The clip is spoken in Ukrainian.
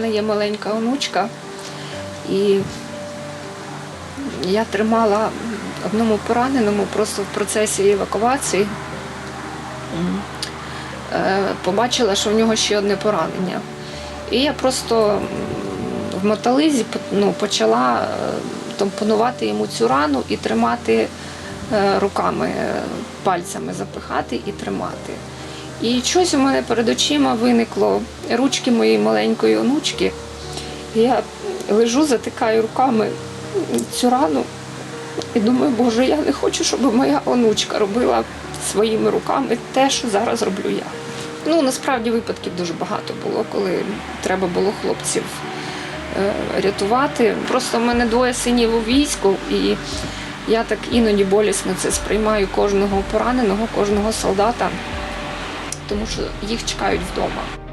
мене є маленька онучка, і я тримала одному пораненому просто в процесі евакуації. Е, Побачила, що в нього ще одне поранення. І я просто в мотализі ну, почала е, тампонувати йому цю рану і тримати е, руками, пальцями запихати і тримати. І щось у мене перед очима виникло ручки моєї маленької онучки. Я лежу, затикаю руками цю рану і думаю, Боже, я не хочу, щоб моя онучка робила своїми руками те, що зараз роблю я. Ну, насправді випадків дуже багато було, коли треба було хлопців е, рятувати. Просто в мене двоє синів у війську, і я так іноді болісно це сприймаю кожного пораненого, кожного солдата, тому що їх чекають вдома.